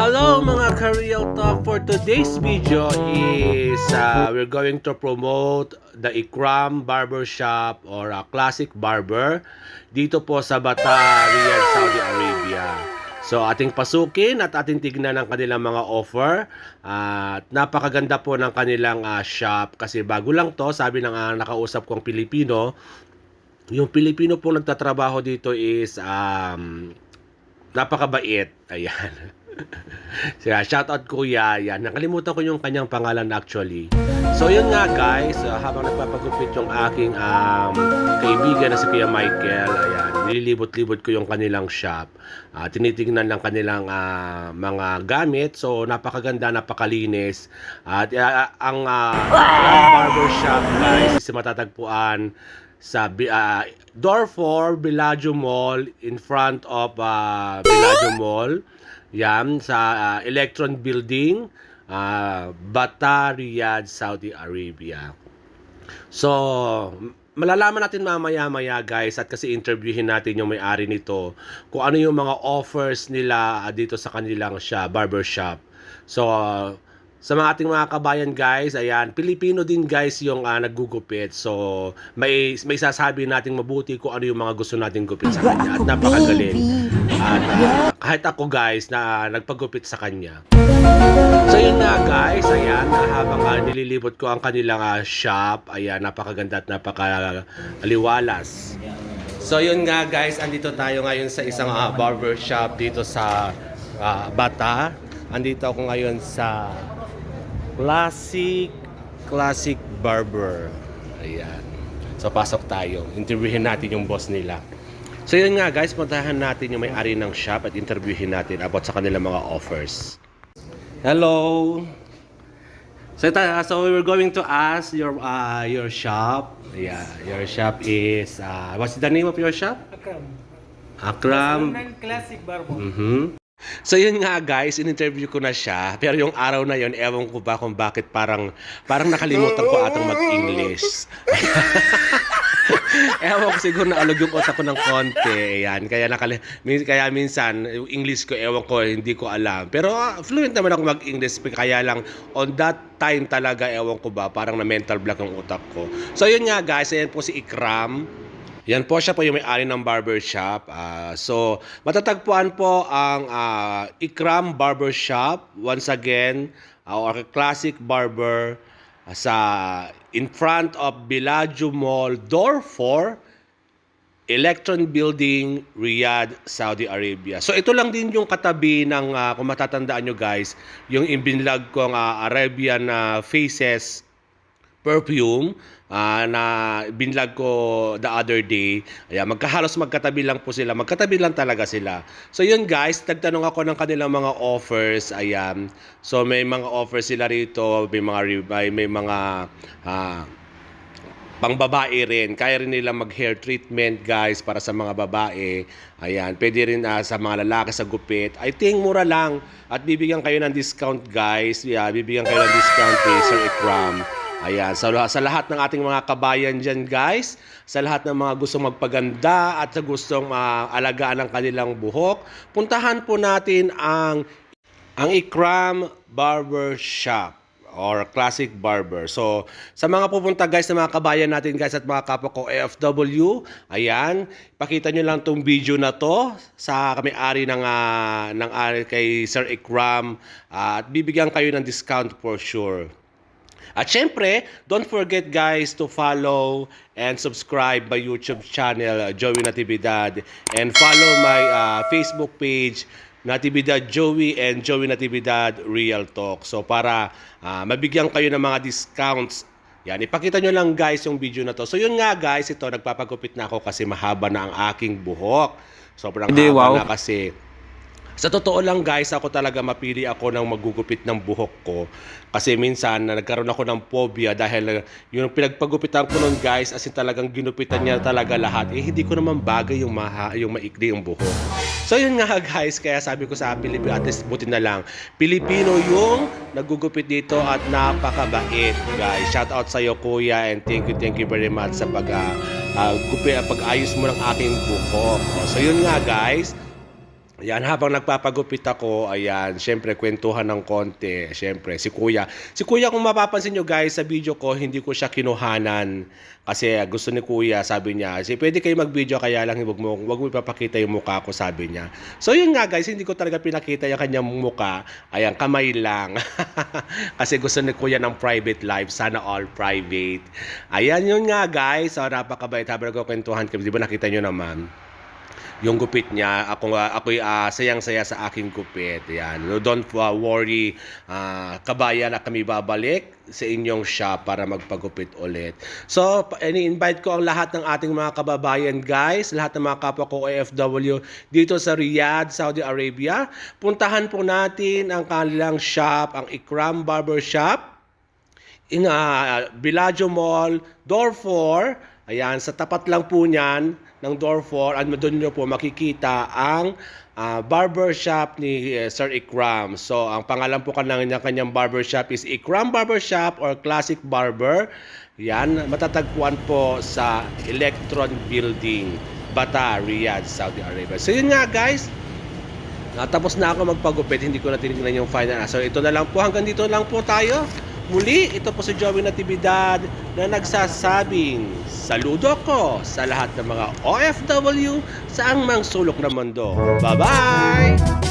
Hello mga Ka-Real Talk! For today's video is uh, we're going to promote the Ikram Barbershop or a classic barber dito po sa Bata, Riyadh, Saudi Arabia. So ating pasukin at ating tignan ang kanilang mga offer. At napakaganda po ng kanilang uh, shop kasi bago lang to, sabi ng uh, nakausap kong Pilipino, yung Pilipino pong nagtatrabaho dito is um, napakabait. Ayan. Siya, shout out kuya. Yan, nakalimutan ko yung kanyang pangalan actually. So yun nga guys, uh, habang nagpapagupit yung aking um, kaibigan na si Kuya Michael, ayan, nililibot-libot ko yung kanilang shop. Uh, tinitingnan lang kanilang uh, mga gamit. So napakaganda, napakalinis. At uh, ang uh, barber shop guys is matatagpuan sa uh, door 4 Bellagio Mall in front of uh, Bellagio Mall. Yan sa uh, Electron Building, uh, Bata, Riyadh, Saudi Arabia. So, malalaman natin mamaya-maya guys at kasi interviewin natin yung may-ari nito kung ano yung mga offers nila uh, dito sa kanilang siya, barbershop. So, uh, sa mga ating mga kabayan guys, ayan, Pilipino din guys yung uh, naggugupit. So, may may sasabi nating mabuti kung ano yung mga gusto nating gupit sa kanya at napakagaling. At uh, kahit ako guys na uh, nagpagupit sa kanya. So yun nga guys, ayan, habang uh, nililibot ko ang kanilang uh, shop, ayan, napakaganda at napakaliwalas. So yun nga guys, andito tayo ngayon sa isang uh, barber shop dito sa uh, Bata. Andito ako ngayon sa Classic Classic Barber. Ayan. So pasok tayo. Interviewin natin yung boss nila. So yun nga guys, puntahan natin yung may-ari ng shop at interviewin natin about sa kanilang mga offers. Hello. So, ito, so we were going to ask your uh, your shop. Yeah, your shop is uh, what's the name of your shop? Akram. Akram. Classic Barbo. Mhm. So yun nga guys, in-interview ko na siya. Pero yung araw na yun, ewan ko ba kung bakit parang parang nakalimutan ko atang mag-English. ewan ko siguro naalog yung utak ko ng konti. Ayan, kaya nakali kaya minsan yung English ko ewan ko hindi ko alam. Pero uh, fluent naman ako mag-English kaya lang on that time talaga ewan ko ba parang na mental block ang utak ko. So yun nga guys, ayan po si Ikram. Yan po siya po yung may-ari ng barbershop. Uh, so, matatagpuan po ang uh, Ikram Barbershop. Once again, our classic barber uh, sa in front of Bellagio Mall, door 4, Electron Building, Riyadh, Saudi Arabia. So ito lang din yung katabi ng, uh, kung matatandaan nyo guys, yung ibinlag kong uh, Arabian uh, Faces perfume uh, na binlag ko the other day. Ayan, magkahalos magkatabi lang po sila. Magkatabi lang talaga sila. So yun guys, nagtanong ako ng kanilang mga offers. Ayan. So may mga offers sila rito. May mga, may, may mga uh, pang babae rin. Kaya rin nila mag-hair treatment, guys, para sa mga babae. Ayan, pwede rin uh, sa mga lalaki sa gupit. I think mura lang. At bibigyan kayo ng discount, guys. Yeah, bibigyan kayo ng discount kay Sir Ikram. Ayan, sa, sa lahat ng ating mga kabayan dyan guys, sa lahat ng mga gustong magpaganda at sa gustong uh, alagaan ang kanilang buhok, puntahan po natin ang ang Ikram Barber Shop or Classic Barber. So, sa mga pupunta guys na mga kabayan natin guys at mga kapwa ko AFW, ayan, pakita nyo lang tong video na to sa kami-ari ng, uh, ng uh, kay Sir Ikram uh, at bibigyan kayo ng discount for sure. At syempre, don't forget guys to follow and subscribe my YouTube channel, Joey Natividad. And follow my uh, Facebook page, Natividad Joey and Joey Natividad Real Talk. So para uh, mabigyan kayo ng mga discounts yan, ipakita nyo lang guys yung video na to. So yun nga guys, ito, nagpapagupit na ako kasi mahaba na ang aking buhok. Sobrang Hindi, haba wow. na kasi sa totoo lang guys, ako talaga mapili ako ng magugupit ng buhok ko. Kasi minsan na nagkaroon ako ng phobia dahil yung pinagpagupitan ko nun guys, as in talagang ginupitan niya talaga lahat. Eh hindi ko naman bagay yung, maha, yung maikli yung buhok. So yun nga guys, kaya sabi ko sa Pilipino, at least buti na lang. Pilipino yung nagugupit dito at napakabait guys. Shout out sa iyo kuya and thank you, thank you very much sa pag, uh, uh, pag-ayos mo ng aking buhok. So yun nga guys, Ayan, habang nagpapagupit ako, ayan, syempre, kwentuhan ng konti. Syempre, si Kuya. Si Kuya, kung mapapansin nyo guys, sa video ko, hindi ko siya kinuhanan. Kasi gusto ni Kuya, sabi niya, si pwede kayo mag-video, kaya lang wag mo, wag mo ipapakita yung mukha ko, sabi niya. So, yun nga guys, hindi ko talaga pinakita yung kanyang mukha. Ayan, kamay lang. kasi gusto ni Kuya ng private life. Sana all private. Ayan, yun nga guys. So, napakabait. Habang nagkukwentuhan kami, di ba nakita nyo naman? Yung gupit niya. Ako nga ako'y ah, sayang-saya sa aking gupit. Yan. Don't uh, worry, ah, kabayan na kami babalik sa inyong shop para magpagupit ulit. So, ini-invite ko ang lahat ng ating mga kababayan guys, lahat ng mga kapwa ko OFW dito sa Riyadh, Saudi Arabia. Puntahan po natin ang kanilang shop, ang Ikram Barber Shop in uh, Bellagio Mall, door 4. Ayan, sa tapat lang po niyan ng door 4, ano doon niyo po makikita ang ah, barber shop ni eh, Sir Ikram. So, ang pangalan po kanang ng kanyang barber shop is Ikram Barber Shop or Classic Barber. Yan, matatagpuan po sa Electron Building, Bata, Riyadh, Saudi Arabia. So, yun nga guys, Natapos na ako magpagupit, hindi ko na tinignan yung final. So ito na lang po, hanggang dito lang po tayo. Muli, ito po si Joey Natividad na nagsasabing saludo ko sa lahat ng mga OFW sa angmang sulok ng mundo. Bye-bye!